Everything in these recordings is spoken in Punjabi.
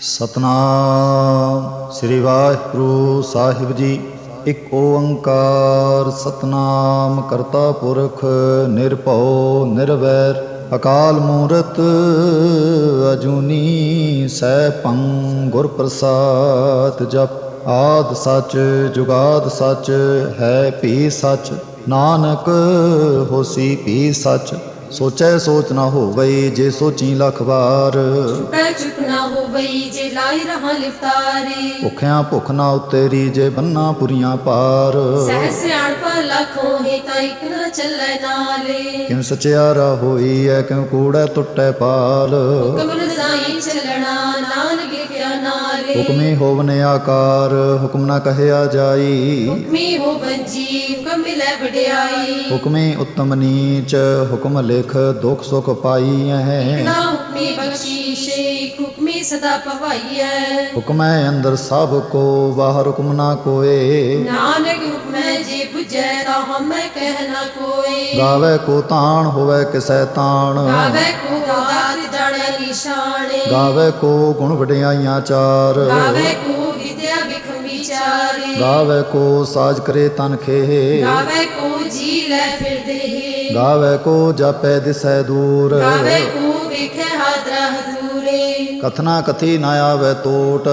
ਸਤਨਾਮ। ਸ੍ਰੀ ਵਾਹਿਗੁਰੂ ਸਾਹਿਬ ਜੀ, ਇੱਕ ਓੰਕਾਰ ਸਤਨਾਮ ਕਰਤਾ ਪੁਰਖ, ਨਿਰਭਉ, ਨਿਰਵੈਰ, ਅਕਾਲ ਮੂਰਤ, ਅਜੂਨੀ, ਸੈਭੰ ਗੁਰ ਪ੍ਰਸਾਦ ਜਪ, ਆਦ ਸੱਚ, ਜੁਗਾਦ ਸੱਚ, ਹੈ ਭੀ ਸੱਚ, ਨਾਨਕ ਹੋਸੀ ਭੀ ਸੱਚ, ਸੋਚੈ ਸੋਚ ਨਾ ਹੋਵੇ ਜੇ ਸੋਚੀ ਲੱਖ ਵਾਰ। ਪੈ ਚੁੱਪ ਲਾਈ ਰਹਾ ਲਿਫਤਾਰੇ। ਭੁੱਖਿਆਂ ਭੁੱਖ ਨਾ ਉਤੇਰੀ ਜੇ ਬੰਨਾ ਪੁਰੀਆਂ ਪਾਰ। ਸਹਿ ਸਿਆਣ ਪਰ ਲੱਖੋਂ ਹੀ ਤਾਂ ਇੱਕ ਨਾ ਚੱਲੇ ਨਾਲੇ। ਕਿਉ ਸਚਿਆਰਾ ਹੋਈ ਐ ਕਿਉ ਕੂੜੈ ਟੁੱਟੈ ਪਾਲ। ਹੁਕਮ ਰਜ਼ਾਈ ਚੱਲਣਾ ਨਾਨਕ ਲਿਖਿਆ ਨਾਲੇ। ਹੁਕਮੀ ਹੋਵਨੇ ਆਕਾਰ ਹੁਕਮ ਨਾ ਕਹਿਆ ਜਾਈ। ਹੁਕਮੀ ਹੋ ਬੰਜੀ ਹੁਕਮ ਮਿਲੇ ਵਡਿਆਈ। ਹੁਕਮੀ ਉਤਮ ਨੀਚ ਹੁਕਮ ਲਿਖ ਦੁਖ ਸੁਖ ਪਾਈ ਐ। ਨਾ ਹੁਕਮੀ ਬਖਸ਼ੀਸ਼ੇ ਸਦਾ ਪਵਾਈਐ। ਹੁਕਮੈ ਅੰਦਰ ਸਭ ਕੋ ਬਾਹਰ ਹੁਕਮ ਨਾ ਕੋਏ। ਨਾਨਕ ਹੁਕਮੈ ਜੇ 부ਜੈ ਤਾਂ ਹਮੈ ਕਹਿ ਨਾ ਕੋਈ ਗਾਵੇ ਕੋ ਤਾਣ ਹੋਵੇ ਕਿਸੈ ਤਾਣ। ਗਾਵੇ ਕੋ ਦਾਤ ਜਾਣੈ ਨਿਸ਼ਾਨੇ। ਗਾਵੇ ਕੋ ਗੁਣ ਵਡਿਆਈਆਂ ਚਾਰ। ਗਾਵੇ ਕੋ ਵਿਦਿਆ ਵਿਖਮ ਵਿਚਾਰੇ। ਗਾਵੇ ਕੋ ਸਾਜ ਕਰੇ ਤਨ ਖੇ ਗਾਵੇ ਕੋ ਜੀ ਲੈ ਫਿਰਦੇ ਹੀ। ਗਾਵੇ ਕੋ ਜਾਪੈ ਦਿਸੈ ਦੂਰ। ਗਾਵੇ ਕੋ ਕਥਨਾ ਕਥੀ ਨਾ ਆਵੇ ਟੋਟ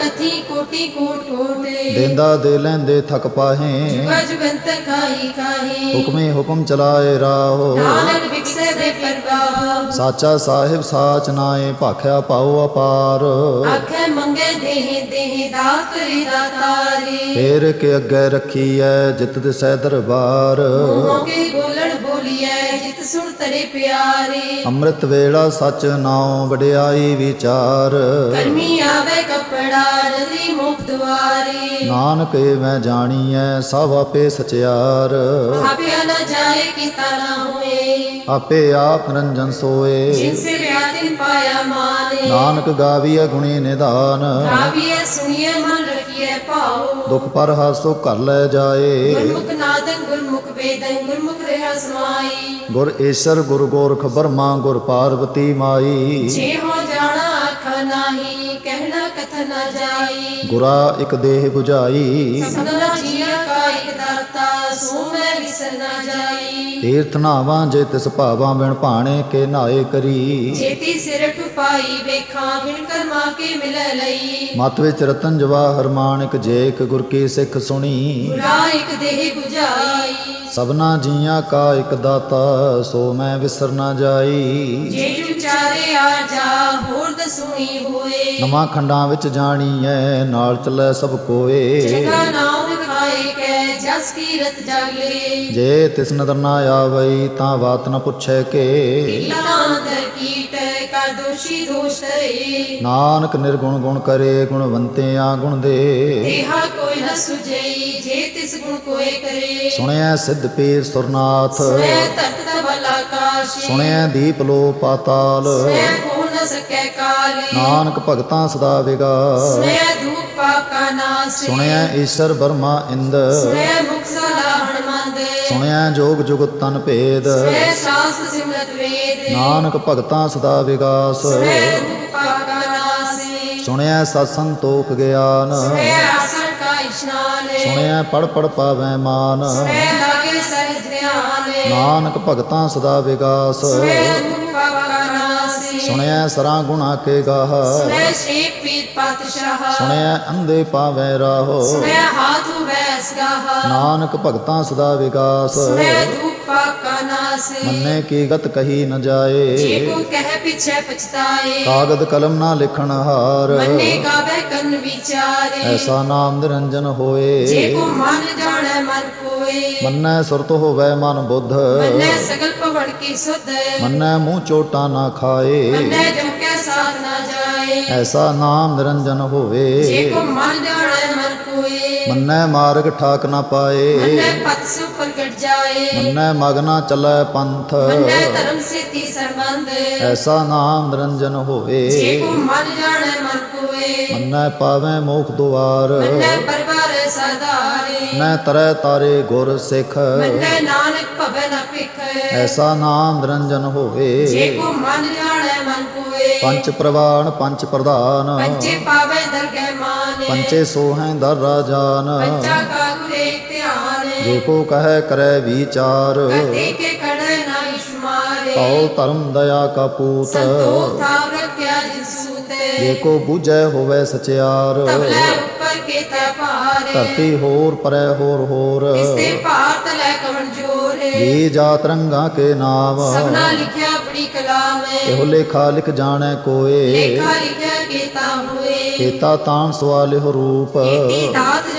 ਕਥੀ ਕੋਟੀ ਕੋਟ ਕੋਟੇ। ਦੇਂਦਾ ਦੇ ਲੈਂਦੇ ਥਕ ਪਾਹੇ। ਜੁਗਾ ਜੁਗੰਤ ਖਾਈ ਖਾਈ ਹੁਕਮੇ ਹੁਕਮ ਚਲਾਏ ਰਾਹੋ। ਨਾਨਕ ਵਿਖਸੇ ਦੇ ਪਰਵਾਹ। ਸਾਚਾ ਸਾਹਿਬ ਸਾਚ ਨਾਏ ਭਾਖਿਆ ਪਾਉ ਅਪਾਰ। ਆਖੇ ਮੰਗੇ ਦੇਹ ਦੇਹ ਦਾਤ ਰੇ ਦਾਤਾਰੇ। ਫੇਰ ਕੇ ਅੱਗੇ ਰੱਖੀ ਐ ਜਿਤ ਦਿਸੈ ਦਰਬਾਰ। ਮੂੰਹੋਂ ਪਿਆਰੇ। ਅੰਮ੍ਰਿਤ ਵੇਲਾ ਸਚ ਨਾਉ ਵਡਿਆਈ ਵਿਚਾਰ। ਕਰਮੀ ਆਵੇ ਕਪੜਾ ਨਦੀ ਮੁਖ ਦੁਆਰੇ। ਨਾਨਕ ਏ ਮੈਂ ਜਾਣੀਐ ਸਭ ਆਪੇ ਸਚਿਆਰ। ਆਪਿਆ ਨਾ ਜਾਏ ਕੀਤਾ ਨਾ ਹੋਏ। ਆਪੇ ਆਪ ਰੰਜਨ ਸੋਏ। ਜਿਨ ਸੇ ਵਿਆਤਿਨ ਪਾਇਆ ਮਾਨੇ ਨਾਨਕ ਗਾਵੀਐ ਗੁਣੀ ਨਿਧਾਨ। ਗਾਵੀਏ ਸੁਣੀਏ ਮਨ ਰਖੀਏ ਭਾਉ। ਦੁਖ ਪਰ ਹਾਸੋ ਘਰ ਲੈ ਜਾਏ। ਗੁਰਮੁਖ ਗੁਰ ਈਸ਼ਰ ਗੁਰ ਗੋਰਖ ਬਰਮਾ ਗੁਰ ਪਾਰਵਤੀ ਮਾਈ। ਜੇ ਹੋ ਜਾਣਾ ਆਖਾ ਨਾਹੀ ਕਹਿਣਾ ਕਥ ਨਾ ਜਾਈ। ਗੁਰਾ ਇੱਕ ਦੇਹ 부ਝਾਈ ਸਭਨਾ ਜੀਆ ਕਾ ਇਕ ਦਾਤਾ ਸੋ ਮੈਂ ਵਿਸਰ ਨਾ ਜਾਈ। ਤੀਰਥ ਨਾਵਾਂ ਜੇ ਤਿਸ ਭਾਵਾਂ ਬਿਨ ਭਾਣੇ ਕੇ ਨਾਏ ਕਰੀ। ਜੇਤੀ ਸਿਰ ਟੁਪਾਈ ਵੇਖਾਂ ਬਿਨ ਕਰਮਾ ਕੇ ਮਿਲੈ ਲਈ। ਮਤ ਵਿੱਚ ਰਤਨ ਜਵਾਹਰ ਮਾਣਿਕ ਜੇਕ ਗੁਰ ਕੀ ਸਿੱਖ ਸੁਣੀ। ਗੁਰਾ ਇਕ ਦੇਹ 부ਝਾਈ ਸਭਨਾ ਜੀਆਂ ਕਾ ਇੱਕ ਦਾਤਾ ਸੋ ਮੈਂ ਵਿਸਰ ਨਾ ਜਾਈ। ਜੇ ਵਿਚਾਰੇ ਆ ਜਾ ਹੋਰ ਦਸੂਣੀ ਹੋਏ। ਨਵਾਂ ਖੰਡਾਂ ਵਿੱਚ ਜਾਣੀਐ ਨਾਲ ਚੱਲੈ ਸਭ ਕੋਏ। ਜਗਾ ਨਾਮ ਖਾਏ ਕੈ ਜਸ ਕੀ ਰਤ ਜਾਗੇ। ਜੇ ਤਿਸ ਨਦਰ ਨਾ ਆਵਈ ਤਾਂ ਬਾਤ ਨ ਪੁੱਛੈ ਕੇ। ਲਾਂਦਰ ਕੀਟ ਕਾ ਦੋਸ਼ੀ ਦੋਸ਼ ਤਰੇ ਨਾਨਕ ਨਿਰਗੁਣ ਗੁਣ ਕਰੇ ਗੁਣਵੰਤਿਆਂ ਗੁਣ ਦੇ। ਦੇਹਾ ਕੋਈ ਨ ਸੁਜਈ ਕਰੇ ਸੁਣਿਆ ਸਿੱਧ ਪੀਰ ਸੁਰਨਾਥ ਤਖਤ ਆਕਾਸ਼ ਸੁਣਿਆ ਦੀਪ ਲੋ ਪਾਤਾਲ ਸੁਣੈ ਕੋ ਨ ਸਕੈ ਕਾਲੇ ਨਾਨਕ ਭਗਤਾਂ ਸਦਾ ਧੂਪ ਨਾਸ ਸੁਣਿਆ ਈਸ਼ਰ ਬਰਮਾ ਇੰਦ ਮੁਖ ਸੁਣਿਆ ਜੋਗ ਜੁਗਤ ਤਨ ਭੇਦ ਸਿਮਰਤ ਵੇਦ ਨਾਨਕ ਭਗਤਾਂ ਸਦਾ ਵਿਗਾਸ ਧੂਪ ਨਾਸ ਸੁਣਿਆ ਸਤ ਸੰਤੋਖ ਗਿਆਨ ਇਸ਼ਨਾਨ ਸੁਣਿਆ ਪੜ ਪੜ ਪਾਵੈ ਮਾਨ। ਲਾਗੇ ਧਿਆਨ ਨਾਨਕ ਭਗਤਾਂ ਸਦਾ ਵਿਗਾਸ। ਸੁਣਿਆ ਸਰਾਂ ਗੁਣਾ ਕੇ ਗਾਹ। ਪਾਤਸ਼ਾਹ। ਸੁਣਿਆ ਅੰਧੇ ਪਾਵੈ ਰਾਹੋ। ਸੁਣੈ ਹਾਥੂ ਵੈਸ ਗਾਹ। ਨਾਨਕ ਭਗਤਾਂ ਸਦਾ ਵਿਗਾਸ। ਸੁਣੈ ਧੂਪ ਪਾਪ ਕਾ ਨਾਸ ਮੰਨੇ ਕੀ ਗਤ ਕਹੀ ਨ ਜੇ ਜਾਏ ਕੋ ਕਹਿ ਪਿਛੇ ਪਛਤਾਏ। ਕਾਗਦ ਕਲਮ ਨਾ ਲਿਖਣ ਹਾਰ। ਮੰਨੇ ਗਾਵੇ ਕੰਨ ਵਿਚਾਰੇ। ਐਸਾ ਨਾਮ ਨਿਰੰਜਨ ਜੇ ਹੋਏ ਕੋ ਮਨ ਜਾਣੈ ਮਨ ਕੋਏ। ਮੰਨੈ ਸੁਰਤ ਹੋਵੇ ਮਨ ਬੁੱਧ। ਮੰਨੈ ਸਗਲ ਪਵੜ ਕੀ ਸੁਧ। ਮੰਨੈ ਮੂੰਹ ਚੋਟਾ ਨਾ ਖਾਏ। ਮੰਨੈ ਜੋ ਕੈ ਸਾਥ ਨਾ ਜਾਏ। ਐਸਾ ਨਾਮ ਨਿਰੰਜਨ ਜੇ ਹੋਵੇ ਕੋ ਮਨ ਜਾਣੈ ਮਨ ਕੋਏ। ਮੰਨੈ ਮਾਰਗ ਠਾਕ ਨਾ ਪਾਏ। ਮੰਨੈ ਪਤ ਮੰਨੈ ਮਗ ਨਾ ਚੱਲੈ ਪੰਥ। ਮੰਨੈ ਧਰਮ ਸੇਤੀ ਸਰਬੰਧ ਐਸਾ ਨਾਮ ਨਿਰੰਜਨ ਜੇ ਹੋਵੇ ਕੋ ਮਨ ਜਾਣੈ ਮਨ ਕੋਏ ਮੰਨੈ ਪਾਵੈ ਮੋਖ ਦੁਆਰ। ਮੰਨੈ ਪਰਵਾਰ ਤਰੈ ਤਾਰੇ ਗੁਰ ਸਿੱਖ। ਮੰਨੈ ਨਾਨਕ ਭਵੈ ਨ ਭਿਖ। ਐਸਾ ਨਾਮ ਨਿਰੰਜਨ ਜੇ ਹੋਵੇ ਕੋ ਮਨ ਜਾਣੈ ਮਨ ਕੋਏ ਪੰਚ ਪ੍ਰਵਾਨ ਪੰਚ ਪ੍ਰਧਾਨ। ਪੰਚੇ ਪਾਵੇ ਦਰਗਹਿ ਮਾਨ। ਪੰਚੇ ਸੋਹੈ ਦਰ ਰਾਜਾਨ। ਪੰਚਾ ਜੇ ਕੋ ਕਹੈ ਕਰੈ ਵਿਚਾਰ ਕਤੇ ਕੇ ਕੜੈ ਨਾ ਇਸਮਾਰੇ ਕਉ ਧਰਮ ਦਇਆ ਕਾ ਪੂਤ। ਸੰਤੋਖ ਥਾਵ ਰੱਖਿਆ ਜੇ ਕੋ ਬੂਝੈ ਹੋਵੇ ਸਚਿਆਰ ਤਬਲੇ ਉੱਪਰ ਕੇ ਤੈ ਭਾਰੇ। ਧਰਤੀ ਹੋਰ ਪਰੈ ਹੋਰ ਹੋਰ। ਇਸਤੇ ਭਾਰਤ ਲੈ ਕਵਣ ਜੋਰੇ ਜੀ ਜਾਤ ਰੰਗਾ ਕੇ ਨਾਮ ਸਭਨਾ ਲਿਖਿਆ ਬੜੀ ਕਲਾਮ ਇਹੋ ਲੇਖਾ ਲਿਖ ਜਾਣੈ ਕੋਏ। ਲੇਖਾ ਲਿਖਿਆ ਕੀਤਾ ਹੋਏ। ਕੀਤਾ ਤਾਣ ਸਵਾਲਿਹੁ ਰੂਪ। ਕੀਤੀ ਦਾਤ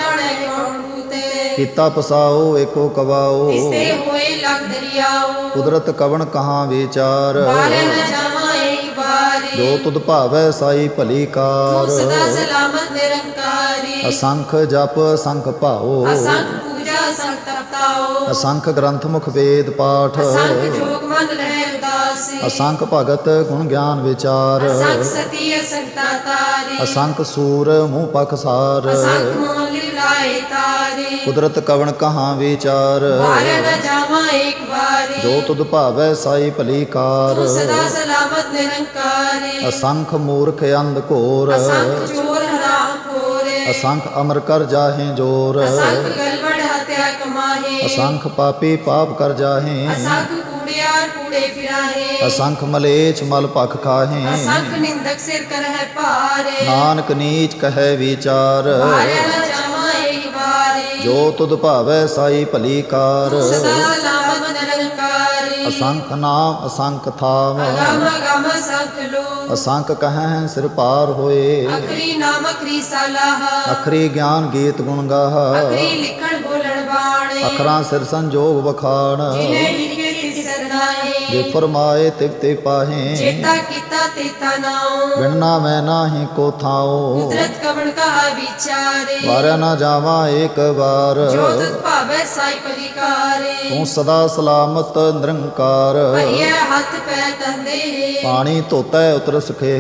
ਕੀਤਾ ਪਸਾਓ ਏਕੋ ਕਵਾਓ। ਇਸਤੇ ਹੋਏ ਲਗ ਦਰਿਆਓ। ਕੁਦਰਤ ਕਵਣ ਕਹਾਂ ਵਿਚਾਰ। ਬਾਰੇ ਨ ਜਾਵਾਂ ਏਕ ਬਾਰੀ ਜੋ ਤੁਧ ਭਾਵੈ ਸਾਈ ਭਲੀ ਕਾਰ। ਤੂੰ ਸਦਾ ਸਲਾਮਤ ਨਿਰੰਕਾਰੀ। ਅਸੰਖ ਜਪ ਸੰਖ ਭਾਓ ਅਸੰਖ ਪੂਜਾ ਸੰਖ ਤਪਤਾਓ ਅਸੰਖ ਗ੍ਰੰਥ ਮੁਖ ਵੇਦ ਪਾਠ। ਅਸੰਖ ਜੋਗ ਮਨ ਰਹਿ ਉਦਾਸੀ। ਅਸੰਖ ਭਗਤ ਗੁਣ ਗਿਆਨ ਵਿਚਾਰ। ਅਸੰਖ ਸਤੀ ਅਸੰਖ ਤਾਤਾਰੀ ਅਸੰਖ ਸੂਰ ਮੂੰਹ ਪਖਸਾਰ ਅਸੰਖ ਕੁਦਰਤ ਕਵਣ ਕਹਾਂ ਵਿਚਾਰ? ਬਾਰੇ ਨ ਜਾਵਾਂ ਏਕ ਬਾਰੀ ਜੋ ਤੁਧ ਭਾਵੈ ਸਾਈ ਭਲੀ ਕਾਰ। ਤੂੰ ਸਦਾ ਸਲਾਮਤ ਨਿਰੰਕਾਰੀ। ਅਸੰਖ ਮੂਰਖ ਅੰਧ ਘੋਰ। ਅਸੰਖ ਚੋਰ ਹਰਾਮ ਖੋਰੇ। ਅਸੰਖ ਅਮਰ ਕਰ ਜਾਹੇ ਜੋਰ। ਅਸੰਖ ਗਲਵੜ ਹਤਿਆ ਕਮਾਹੇ। ਅਸੰਖ ਪਾਪੀ ਪਾਪ ਕਰ ਜਾਹੇ। ਅਸੰਖ ਕੂੜਿਆਰ ਕੂੜੇ ਫਿਰਾਹੇ। ਅਸੰਖ ਮਲੇਛ ਮਲ ਭਖ ਖਾਹੇ। ਅਸੰਖ ਨਿੰਦਕ ਸਿਰ ਕਰਹਿ ਭਾਰੇ। ਨਾਨਕ ਨੀਚ ਕਹੈ ਵਿਚਾਰ। ਨ ਜੋ ਤੁਧ ਭਾਵੈ ਸਾਈ ਭਲੀ ਕਾਰ। ਸਦਾ ਸਲਾਮਤ ਨਿਰੰਕਾਰੀ। ਅਸੰਖ ਨਾਮ ਅਸੰਖ ਥਾਮ। ਅਗਮ ਅਗਮ ਸੰਖ ਲੋ ਅਸੰਖ ਕਹੈ ਸਿਰ ਪਾਰ ਹੋਏ। ਅਖਰੀ ਨਾਮ ਅਖਰੀ ਸਲਾਹ। ਅਖਰੀ ਗਿਆਨ ਗੀਤ ਗੁਣ ਗਾਹ। ਅਖਰੀ ਲਿਖਣ ਬੋਲਣ ਬਾਣੇ। ਅਖਰਾਂ ਸਿਰ ਸੰਜੋਗ ਵਖਾਣ। ਜਿਨੇ ਲਿਖੇ ਤਿਸ ਸਰਨਾਏ ਜੇ ਫਰਮਾਏ ਤਿਵ ਤੇ ਪਾਹੇ। ਚੇਤਾ ਕੀਤਾ ਤੇਤਾ ਨਾਉ। ਵਿਣਨਾ ਮੈਂ ਨਾਹੀ ਕੋ ਥਾਉ। ਕੁਦਰਤ ਕਵਣ ਕਹਾ ਵਿਚਾਰੇ। ਵਾਰਿਆ ਨਾ ਜਾਵਾਂ ਏਕ ਵਾਰ। ਤੂੰ ਸਦਾ ਸਲਾਮਤ ਨਿਰੰਕਾਰ। ਭਈਏ ਹੱਥ ਪੈ ਤੰਦੇ। ਪਾਣੀ ਧੋਤੈ ਉਤਰ ਸਖੇ।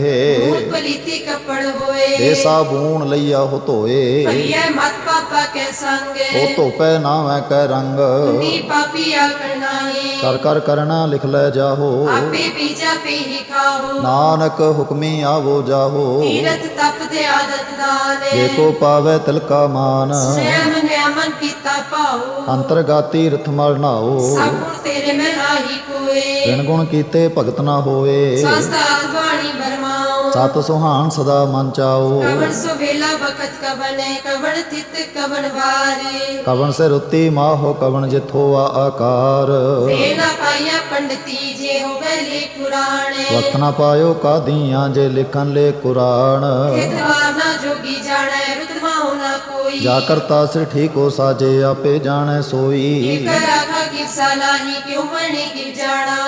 ਪਲੀਤੀ ਕੱਪੜ ਹੋਏ। ਦੇ ਸਾਬੂਨ ਲਈਆ ਹੋ ਧੋਏ। ਭਈਏ ਮਤ ਪਾਪਾ ਕੇ ਸੰਗੇ। ਉਹ ਧੋਪੈ ਨਾ ਮੈਂ ਕੈ ਰੰਗ। ਨੀ ਪਾਪੀ ਆਕੜ ਨਾਹੀ। ਕਰ ਕਰ ਕਰਣਾ ਲਿਖ ਲੈ ਜਾਹੋ। ਆਪੇ ਬੀਜਾ ਪੀ ਹੀ ਖਾਓ। ਨਾਨਕ ਹੁਕਮੀ ਆਵੋ ਜਾਹੋ। ਤੀਰਤ ਤਪ ਦੇ ਆਦਤ ਦਾਨੇ ਜੇ ਕੋ ਪਾਵੈ ਤਿਲਕਾ ਮਾਨ। ਸੈਮ ਨਿਆਮਨ ਕੀਤਾ ਪਾਉ ਅੰਤਰਗਾਤੀ ਰਥ ਮਲ ਨਾਓ ਸਭ ਤੇਰੇ ਮੈਂ ਰਾਹੀ ਕੋਏ। ਗੁਣ ਕੀਤੇ ਭਗਤ ਨਾ ਬਰਮਾਉ ਸਤ ਸੁਹਾਣ ਸਦਾ ਮਨ ਚਾਓ। ਕਵਣ ਸੋ ਵੇਲਾ ਬਖਤ ਕਵਨੇ ਕਵਣ ਥਿਤ ਕਵਣ ਵਾਰੇ। ਕਵਣ ਸੇ ਰੁੱਤੀ ਮਾਹੋ ਕਵਣ ਜਿਥੋ ਆ ਆਕਾਰ। ਵੇਲਾ ਪਾਈਆ ਪੰਡਤੀ ਜੇ ਹੋ ਬਲੇ ਪੁਰਾਣੇ ਵਕਤ ਨਾ ਪਾਇਓ ਕਾਦੀਆਂ ਜੇ ਲਿਖਨ ਲੈ ਕੁਰਾਨ। ਨਾ ਜੋਗੀ ਜਾਣੈ ਰੁਤਮਾ ਹੋਣਾ ਕੋਈ। ਜਾ ਕਰਤਾ ਸਿਰ ਠੀਕ ਸਾਜੇ ਆਪੇ ਜਾਣੈ ਸੋਈ। ਕਰ ਆਖਾ ਕਿ ਸਲਾਹੀ ਕਿਉ ਮਣੀ ਕਿ ਜਾਣਾ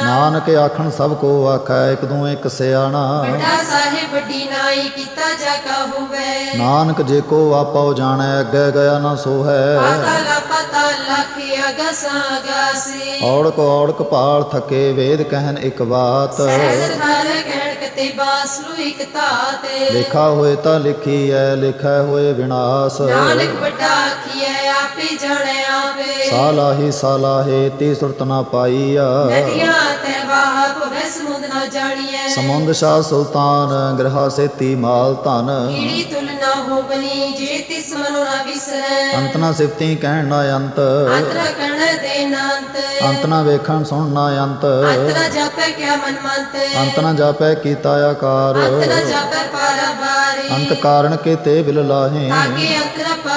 ਨਾਨਕ ਆਖਣ ਸਭ ਕੋ ਆਖੈ ਇਕ ਦੂ ਇਕ ਸਿਆਣਾ। ਵੱਡਾ ਸਾਹਿਬ ਵੱਡੀ ਨਾਈ ਕੀਤਾ ਜਾ ਕਾ ਹੋਵੇ। ਨਾਨਕ ਜੇ ਕੋ ਆਪੋ ਜਾਣੈ ਅੱਗੇ ਗਿਆ ਨਾ ਸੋ ਹੈ ਪਾਤਾਲਾ ਪਾਤਾਲਾ ਕੀ ਅਗਸਾ ਅਗਾਸੀ। ਔੜਕ ਔੜਕ ਪਾਲ ਥਕੇ ਵੇਦ ਕਹਿਨ ਇੱਕ ਬਾਤ। ਸਹਿਜ ਥਾਰ ਕਹਿਣ ਕਤੇ ਬਾਸਲੂ ਇਕ ਤਾਤੇ ਲਿਖਾ ਹੋਏ ਤਾਂ ਲਿਖੀ ਐ ਲਿਖੈ ਹੋਏ ਵਿਨਾਸ਼। ਨਾਨਕ ਵੱਡਾ ਆਖੀਐ ਆਪੇ ਜਾਣੈ ਸਾਲਾਹੀ ਸਾਲਾਹੇ ਤੀ ਸੁਰਤ ਨਾ ਪਾਈਆ ਨਦੀਆਂ ਤੇ ਵਾਹ ਭਵੈ ਸਮੁੰਦ ਨਾ ਜਾਣੀਐ। ਸਮੁੰਦ ਸ਼ਾਹ ਸੁਲਤਾਨ ਗ੍ਰਹਾ ਸੇਤੀ ਮਾਲ ਧਨ। ਕੀੜੀ ਤੁਲ ਨਾ ਹੋ ਬਨੀ ਜੇ ਤਿਸ ਮਨੁ ਨਾ ਵਿਸਰੈ। ਅੰਤ ਨਾ ਸਿਫਤੀ ਕਹਿਣ ਨਾ ਅੰਤ। ਦੇ ਅੰਤ। ਨਾ ਵੇਖਣ ਸੁਣ ਨਾ ਅੰਤ। ਅੰਤਰ ਜਾਪੈ ਕਿਆ ਮਨ ਮੰਤ। ਅੰਤ ਨਾ ਜਾਪੈ ਕੀਤਾ ਆਕਾਰ। ਅੰਤਰ ਜਾਪੈ ਪਾਰਾ ਬਾਰੇ। ਅੰਤ ਕਾਰਣ ਕੀਤੇ ਬਿਲ ਲਾਹੇ। ਪਾਏ ਜਾਹੇ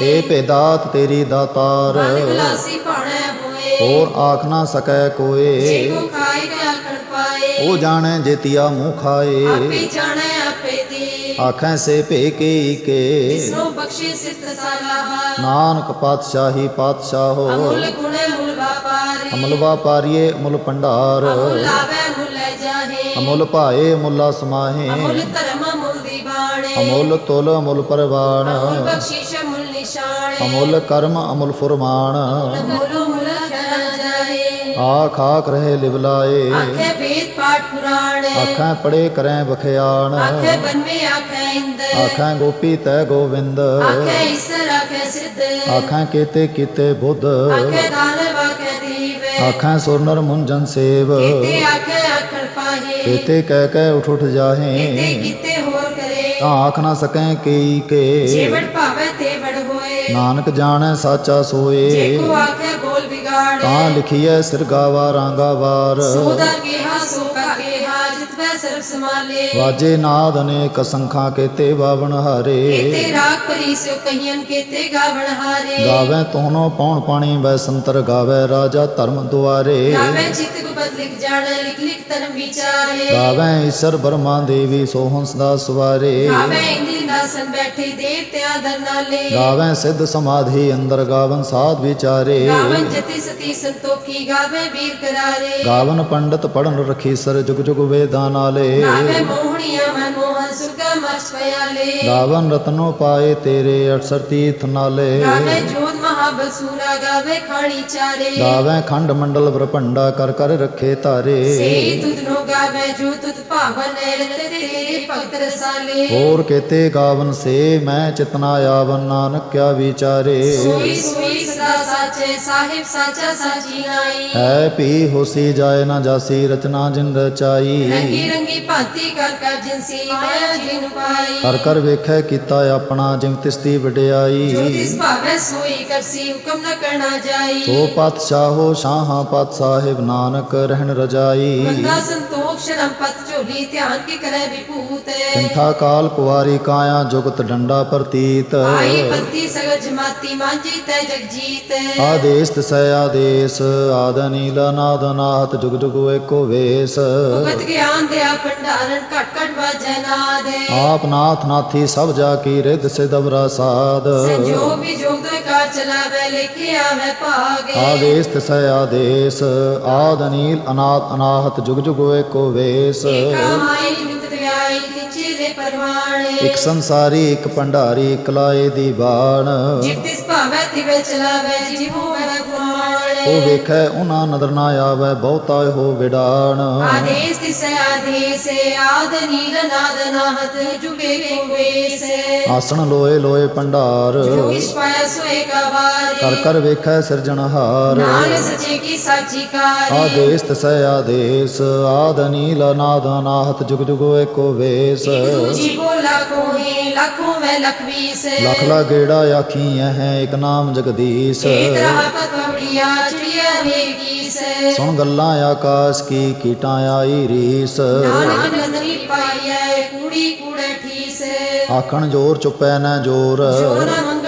ਏ ਭੇਦਾਤ ਤੇਰੀ ਦਾਤਾਰ। ਮਨ ਗਲਾਸੀ ਭਾਣੈ ਹੋਏ। ਹੋਰ ਆਖ ਨਾ ਸਕੈ ਜੇ ਕੋਏ ਕੋ ਖਾਏ ਗਿਆ ਖੜ ਪਾਏ ਉਹ ਜਾਣੈ ਜੇਤੀਆ ਮੂੰਹ ਖਾਏ। ਆਪੇ ਜਾਣੈ ਆਪੇ ਦੀ। ਆਖੈ ਸੇ ਭੇ ਕੀ ਕੇ। ਜਿਸਨੂੰ ਬਖਸ਼ੇ ਸਿਫਤ ਸਲਾਹ ਨਾਨਕ ਪਾਤਸ਼ਾਹੀ ਪਾਤਸ਼ਾਹੋ ਅਮੁੱਲ ਗੁਣੇ ਮੁੱਲ ਵਾਪਾਰੀ। ਅਮਲ ਵਾਪਾਰੀਏ ਅਮੁਲ ਭੰਡਾਰ। ਅਮੁੱਲ ਆਵੇ ਮੁੱਲ ਲੈ ਜਾਹੇ। ਅਮੁੱਲ ਭਾਏ ਮੁੱਲਾ ਸਮਾਹੇ। ਅਮੁੱਲ ਧਰਮ ਅਮੁੱਲ ਦੀਵਾਣੇ ਅਮੁੱਲ ਤੁਲ ਅਮੁੱਲ ਪਰਵਾਨ ਅਮੁੱਲ ਬਖਸ਼ਿਸ਼ ਅਮੁੱਲ ਕਰਮ ਅਮੁੱਲ ਫੁਰਮਾਨ। ਜਾਏ ਆਖ ਆਖ ਰਹੇ ਲਿਵਲਾਏ ਆਖੇ ਵੇਦ ਪਾਠ ਪੁਰਾਣ। ਆਖਾਂ ਪੜੇ ਕਰੈ ਬਖਿਆਣ ਆਖੇ ਬਨਮੇ ਆਖੇ ਇੰਦ। ਆਖਾਂ ਗੋਪੀ ਤੈ ਗੋਵਿੰਦ। ਆਖੇ ਈਸਰ ਆਖੇ ਸਿੱਧ। ਆਖਾਂ ਕੀਤੇ ਕੀਤੇ ਬੁੱਧ। ਆਖੇ ਦਾਨਵ ਆਖੇ ਦੀਵ। ਆਖਾਂ ਸੁਰਨਰ ਮੁੰਜਨ ਸੇਵ। ਕੀਤੇ ਆਖੇ ਆਖਣ ਪਾਹੇ। ਕੀਤੇ ਕਹਿ ਕਹਿ ਉਠ ਉਠ ਜਾਹੇ। ਕੀਤੇ ਹੋਰ ਕਰੇ। ਆਖ ਨਾ ਸਕੈ ਕੇ। ਜੀਵਨ ਹੋਏ ਨਾਨਕ ਜਾਣੈ ਸਾਚਾ ਜੇ ਸੋਏ ਕੋ ਆਖੇ ਬੋਲ ਵਿਗਾੜ ਤਾਂ ਲਿਖੀਐ ਸਿਰ ਗਾਵਾ ਰਾਂਗਾ ਵਾਰ। ਸੋਦਾ ਕਿਹਾ ਸੋ ਕਾ ਕਿਹਾ ਜਿਤ ਵੈ ਸਰਬ ਸਮਾਲੇ ਵਾਜੇ ਨਾਦ ਅਨੇਕ ਸੰਖਾਂ ਕੇਤੇ ਬਾਵਨ ਹਾਰੇ। ਕੀਤੇ ਰਾਗ ਪਰੀ ਸੋ ਕਹੀਨ ਕੀਤੇ ਗਾਵਣ ਹਾਰੇ। ਗਾਵੇ ਤੋਨੋ ਪੌਣ ਪਾਣੀ ਬੈ ਸੰਤਰ ਗਾਵੇ ਰਾਜਾ ਧਰਮ ਦੁਆਰੇ। ਗਾਵੇ ਚਿਤ ਗੁਪਤ ਲਿਖ ਜਾਣ ਲਿਖ ਲਿਖ ਤਨ ਵਿਚਾਰੇ। ਗਾਵੇ ਈਸ਼ਰ ਬਰਮਾ ਦੇਵੀ ਸੋਹੰਸ ਦਾ ਸਵਾਰੇ। ਗਾਵੇ ਇੰਦਰੀ ਨਾਸਨ ਬੈਠੇ ਦੇਵਤਿਆਂ ਦਰ ਨਾਲੇ। ਗਾਵੇ ਸਿੱਧ ਸਮਾਧੀ ਅੰਦਰ ਗਾਵਨ ਸਾਧ ਵਿਚਾਰੇ। ਗਾਵਨ ਜਤੀ ਸਤੀ ਸੰਤੋਖੀ ਗਾਵੇ ਵੀਰ ਕਰਾਰੇ। ਗਾਵਨ ਪੰਡਤ ਪੜਨ ਰਖੀ ਸਰ ਜੁਗ ਜੁਗ ਵੇਦਾਂ ਨਾਲੇ। ਗਾਵੇ ਮੋਹਣੀਆਂ ਮਨ ਮੋਹਨ ਸੁਰਗਾ ਮਰਚ ਪਿਆਲੇ ਗਾਵਨ ਰਤਨੋ ਪਾਏ ਤੇਰੇ 68 ਤੀਰਥ ਨਾਲੇ ਗਾਵੇ ਜੋਤ ਮਹਾਬਸੂਰਾ ਗਾਵੇ ਖਾਣੀ ਚਾਰੇ। ਗਾਵੇ ਖੰਡ ਮੰਡਲ ਬ੍ਰਹੰਡਾ ਕਰ ਕਰ ਰੱਖੇ ਧਾਰੇ। ਸੇ ਤੁਧ ਨੋ ਗਾਵੇ ਜੋ ਤੁਧ ਭਾਵਨ ਰਤੇ ਤੇਰੇ ਭਗਤ ਰਸਾਲੇ। ਹੋਰ ਕੇਤੇ ਗਾਵਨ ਸੇ ਮੈਂ ਚਿਤਨਾ ਆਵਨ ਨਾਨਕ ਕਿਆ ਵਿਚਾਰੇ। ਸੋਈ ਸੋਈ ਸਦਾ ਸਾਚੇ ਸਾਹਿਬ ਸਾਚਾ ਸਾਚੀ ਨਾਈ ਹੈ ਪੀ ਹੋਸੀ ਜਾਏ ਨਾ ਜਾਸੀ ਰਚਨਾ ਜਿਨ ਰਚਾਈ। ਰੰਗੀ ਰੰਗੀ ਭਾਂਤੀ ਕਰ ਕਰ ਜਿਨਸੀ ਮਾਇਆ ਜਿਨ ਪਾਈ। ਕਰ ਕਰ ਵੇਖੈ ਕੀਤਾ ਆਪਣਾ ਜਿਮ ਤਿਸਤੀ ਜੋ ਵਡਿਆਈ। ਤਿਸ ਭਾਵੇ ਸੋਈ ਕਰਸੀ ਹੁਕਮ ਨ ਕਰਨਾ ਜਾਈ। ਪਾਤਸ਼ਾਹੋ ਸ਼ਾਹਾਂ ਪਤ ਸਾਹਿਬ ਨਾਨਕ ਰਹਿਣ ਰਜਾਈ। ਬੰਦਾ ਸੰਤੋਖ ਸ਼ਰਮ ਪਤ ਝੋਲੀ ਧਿਆਨ ਕੀ ਕਰੇ ਵਿਭੂਤ। ਸਿੰਥਾ ਕਾਲ ਕੁਵਾਰੀ ਕਾਇਆ ਜੁਗਤ ਡੰਡਾ ਪ੍ਰਤੀਤ। ਆਈ ਪੰਤੀ ਸਗਲ ਜਮਾਤੀ ਮਾਂਜੀ ਤੈ ਜਗਜੀਤ। ਆਦੇਸ ਤਸੈ ਆਦੇਸ ਆਦ ਨੀਲ ਨਾਦ ਨਾਹਤ ਜੁਗ ਜੁਗ ਏਕੋ ਵੇਸ। ਭਗਤ ਗਿਆਨ ਦਿਆ ਭੰਡਾਰਨ ਘਟ ਆਪ ਨਾਥ ਨਾਥੀ ਸਭ ਜਾ ਕੀ ਰਿਦ ਸਿਦਵਰਾ ਸਾਧ। ਸੰਜੋਗ ਵਿਜੋਗ ਦੋਇ ਕਾਰ ਚਲਾਵੇ ਲਿਖੇ ਆਵੇ ਭਾਗੇ। ਆਦੇਸ ਤਸੈ ਆਦੇਸ ਆਦ ਨੀਲ ਅਨਾਦ ਅਨਾਹਤ ਜੁਗ ਜੁਗ ਵੇਸ। ਤਿਚੇ ਦੇ ਪਰਵਾਣੇ। ਇਕ ਸੰਸਾਰੀ ਇਕ ਭੰਡਾਰੀ ਇਕ ਲਾਏ ਦੀ ਬਾਣ। ਜਿਤ ਤਿਸ ਭਾਵੇ ਤਿਵੇ ਚਲਾਵੇ ਜਿਵ ਉਹ ਵੇਖੈ ਉਹਨਾਂ ਨਦਰ ਨਾ ਆਵੈ ਬਹੁਤਾ ਹੋ ਵਿਡਾਣ ਆਦੇਸ ਤਿਸੈ ਆਦੇਸ ਆਦ ਨੀਲ ਨਾਦ ਨਾਹਤ ਜੁਗੇ ਕੋ ਵੇਸ ਆਸਣ ਲੋਏ ਲੋਏ ਭੰਡਾਰ ਜੋ ਇਸ ਪਾਇਆ ਸੋਏ ਕਾ ਵਾਰੀ ਕਰ ਕਰ ਵੇਖੈ ਸਿਰਜਣਹਾਰ ਨਾਨਕ ਸਚੇ ਕੀ ਸਾਚੀ ਕਾਰੀ ਆਦੇਸ ਤਸੈ ਆਦੇਸ ਆਦ ਨੀਲ ਨਾਦ ਅਨਾਹਤ ਜੁਗ ਜੁਗ ਏਕੋ ਵੇਸ। ਲੱਖੋਂ ਹੀ ਲੱਖੋਂ ਮੈਂ ਲਖ ਵੀਸ। ਲਖ ਲਾ ਗੇੜਾ ਆਖੀ ਹੈ ਇਕ ਨਾਮ ਜਗਦੀਸ਼। ਏਕ ਰਹਾ ਪਤਵੜੀਆ ਚਿੜੀਆ ਵੇਗੀਸ ਸੁਣ ਗੱਲਾਂ ਆਕਾਸ਼ ਕੀ ਕੀਟਾਂ ਆਈ ਰੀਸ। ਨਾਨਕ ਨਦਰੀ ਪਾਈਐ ਕੂੜੀ ਕੂੜੇ ਠੀਸ। ਆਖਣ ਜੋਰ ਚੁੱਪੈ ਨਾ ਜੋਰ। ਜੋਰ ਨ ਮੰਗਣ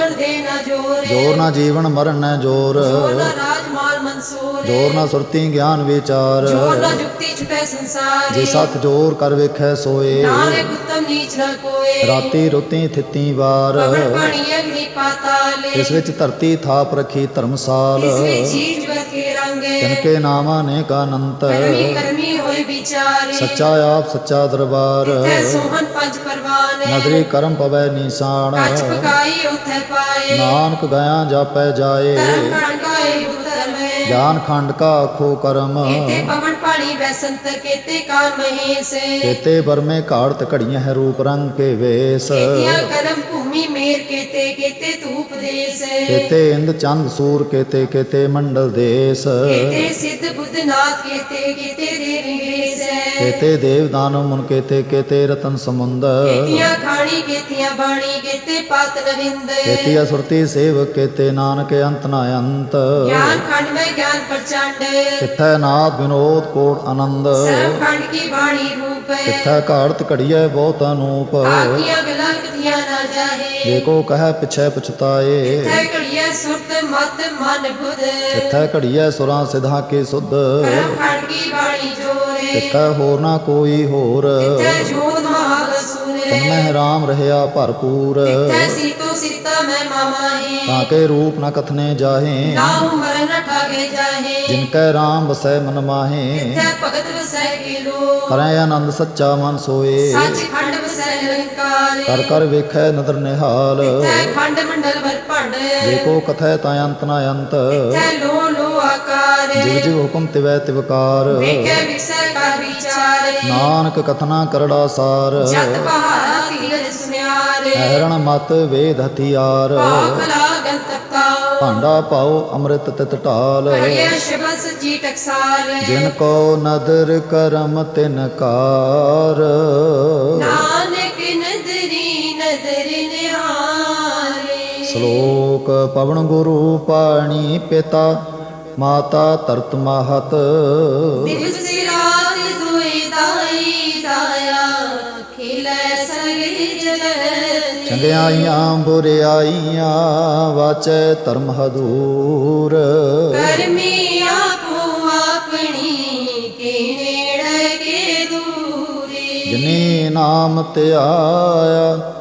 ਸੰਸਾਰ। ਜੇ ਸਤ ਜੋਰ ਕਰ ਵੇਖੈ ਸੋਏ। ਨਾਨਕ ਉਤਮ ਨੀਚ ਨ ਕੋਏ। ਰਾਤੀ ਰੁੱਤੀ ਥਿੱਤੀ ਵਾਰ। ਪਵਨ ਪਾਣੀ ਅਗਨੀ ਪਾਤਾਲੇ ਇਸ ਵਿੱਚ ਧਰਤੀ ਥਾਪ ਰੱਖੀ ਧਰਮਸਾਲ। ਇਸ ਵਿੱਚ ਜੀਵ ਜਗਤ ਕੇ ਰੰਗੇ ਤਿਨਕੇ ਨਾਮਾਂ ਨੇ ਕਾ ਅਨੰਤ ਕਰਮੀ ਕਰਮੀ ਹੋਏ ਵਿਚਾਰੇ। ਸੱਚਾ ਆਪ ਸੱਚਾ ਦਰਬਾਰ। ਸੋਹਣ ਪੰਜ ਪਰਵਾਨੇ ਨਦਰੀ ਕਰਮ ਪਵੈ ਨੀਸਾਨ। ਕੱਚ ਪਕਾਈ ਉਥੇ ਪਾਏ। ਨਾਨਕ ਗਿਆ ਜਾਪੈ ਜਾਏ। ਗਿਆਨ ਖੰਡ ਕਾ ਆਖੋ ਕਰਮ। ਕੀਤੇ ਪਵਨ ਬੈਸੰਤ ਕੀਤੇ ਕਾਨ ਮਹੇਸ। ਕੇਤੇ ਬਰਮੇ ਘਾੜਤ ਘੜੀਆਂ ਹੈ ਰੂਪ ਰੰਗ ਕੇ ਵੇਸ। ਕੀਤਿਆਂ ਕਰਮ ਭੂਮੀ ਮੇਰ ਕੀਤੇ ਕੀਤੇ ਧੂਪ ਦੇਸ। ਕੇਤੇ ਇੰਦ ਚੰਦ ਸੂਰ ਕੇਤੇ ਕੇਤੇ ਮੰਡਲ ਦੇਸ। ਕੀਤੇ ਸਿੱਧ ਬੁੱਧ ਨਾਥ ਕੀਤੇ ਕੀਤੇ ਦੇਵੀ ਗ੍ਰੇਸ ਕੇਤੇ ਦੇਵ ਦਾਨਵ ਮੁਨ ਕੇਤੇ ਕੇਤੇ ਰਤਨ ਸਮੁੰਦ ਕੀਤਿਆਂ ਖਾਣੀ ਕੀਤਿਆਂ ਬਾਣੀ ਕੀਤੇ ਪਤ ਨਰਿੰਦ ਕੇਤੀ ਅਸੁਰਤੀ ਸੇਵਕ ਕੇਤੇ ਨਾਨਕ ਅੰਤ ਨਾ ਅੰਤ ਗਿਆਨ ਖੰਡ ਮੈਂ ਗਿਆਨ ਪ੍ਰਚੰਡ ਕਿਥੈ ਨਾਦ ਵਿਨੋਦ ਕੋਟ ਆਨੰਦ ਸਰਬ ਖੰਡ ਕੀ ਬਾਣੀ ਰੂਪ ਕਿਥੈ ਘਾੜਤ ਘੜੀਐ ਬਹੁਤ ਅਨੂਪ ਆਗੀਆਂ ਗਲਾਂ ਕਥੀਆਂ ਨਾ ਜਾਹੇ ਜੇ ਕੋ ਕਹੈ ਪਿਛੈ ਪਛਤਾਏ ਤੈ ਘੜੀਐ ਸੁਰਤ ਮਤ ਮਨ ਬੁਧ ਕਿਥੈ ਘੜੀਐ ਸੁਰਾਂ ਸਿਧਾ ਕੇ ਸੁਧ ਕਰਮ ਖੰਡ ਕਿਥੈ ਹੋਰ ਨਾ ਕੋਈ ਹੋਰ। ਤੈ ਜੋਤ ਮਹਾਬਸੂਰੇ ਤਨਮਹਿ ਰਾਮ ਰਹਿਆ ਭਰਪੂਰ। ਤੈ ਸੀਤੋ ਸੀਤਾ ਮੈਂ ਮਾਮਾਹੀ। ਤਾਂ ਕੇ ਰੂਪ ਨ ਕਥਨੇ ਜਾਹੇ। ਠਾਗੇ ਜਾਹੇ। ਜਿਨ ਕੈ ਰਾਮ ਵਸੈ ਮਨ ਮਾਹੇ। ਭਗਤ ਵਸੈ ਕਰੈ ਆਨੰਦ ਸੱਚਾ ਮਨ ਸੋਏ। ਸੱਚ ਖੰਡ ਵਸੈ ਨਿਰੰਕਾਰ। ਕਰ ਕਰ ਵੇਖੈ ਨਦਰ ਨਿਹਾਲ। ਤੈ ਖੰਡ ਮੰਡਲ ਵਰ ਭੰਡ। ਏਕੋ ਕਥੈ ਤਾ ਅੰਤ ਨਾ ਅੰਤ। ਤੈ ਲੋ ਲੋ ਆਕਾਰ। ਜਿਵ ਜਿਵ ਹੁਕਮ ਤਿਵੈ ਤਿਵਕਾਰ। ਵੇਖੈ ਵਿਸੈ ਨਾਨਕ ਕਥਨਾ ਕਰੜਾ ਸਾਰ। ਜਤ ਸੁਨਿਆਰ। ਹੈਰਣ ਮਤ ਵੇਦ ਹਥਿਆਰ। ਭਾਂਡਾ ਪਾਓ ਅੰਮ੍ਰਿਤ ਤਿਤ ਢਾਲ। ਭੜਿਆ ਸ਼ਬਦ ਸੱਚੀ ਟਕਸਾਲ ਜਿਨ ਕੋ ਨਦਰ ਕਰਮ ਤਿਨ ਕਾਰ। ਨਾਨਕ ਨਦਰੀ ਨਦਰ ਨਿਹਾਰੇ। ਸ਼ਲੋਕ ਪਵਨ ਗੁਰੂ ਪਾਣੀ ਪਿਤਾ ਮਾਤਾ ਤਰਤ ਮਾਹਤ। ਦਿਵਸ ਚੰਗਿਆਈਆਂ ਬੁਰਿਆਈਆਂ ਵਾਚੈ ਧਰਮ ਹਦੂਰ। ਕਰਮੀ ਆਪੋ ਆਪਣੀ ਕੇ ਨੇੜੇ ਕੇ ਦੂਰੇ? ਜਿਨੇ ਨਾਮ ਧਿਆਇਆ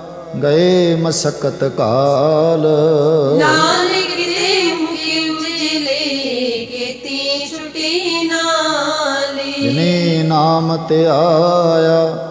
ਗਏ ਮਸਕਤ ਕਾਲ। ਨਾਨਕ ਦੇ ਮੁਖੀ ਉਜਲੇ ਕੀਤੀ ਛੁਟੀ ਨਾਲੇ। ਜਿਨੇ ਨਾਮ ਧਿਆਇਆ